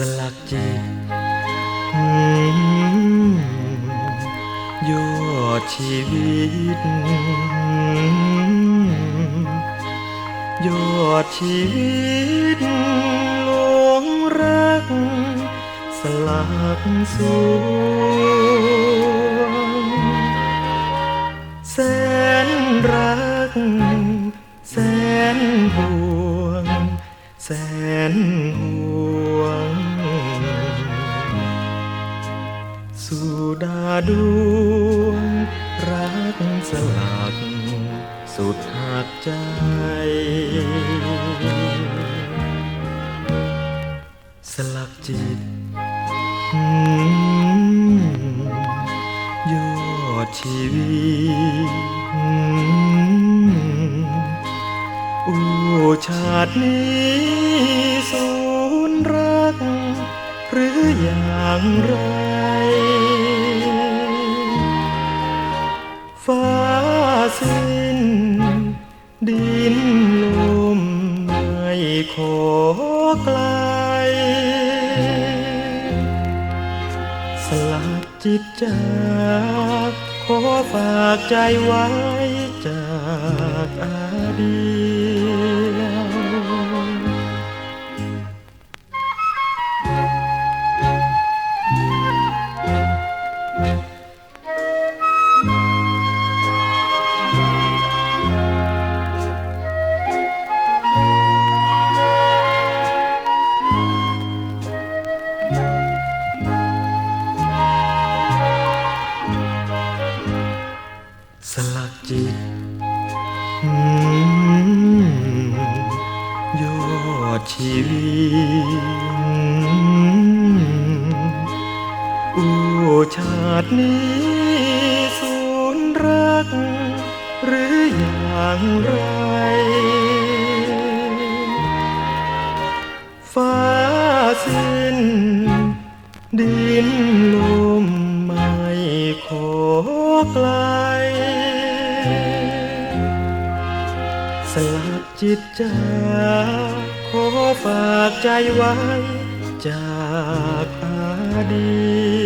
สลักจิตยอดชีวิต ยอดชีวิตหลงรัก สลักสวงแสนรัก ดวงรักสลักสุดหักใจ สลักจิตยอดชีวิตอืมโอ้ชาตินี้สูญรัก หรืออย่างไร ขอไกล สลักจิตจากขอฝากใจไว้จากอาเดียว ลักจิตยอดชีวิตโอ้ชาตินี้สูญรัก หรืออย่างไร ฟ้าสิ้น ดินลมไม่ขอไกล จิตจากขอฝากใจไว้จากอาดี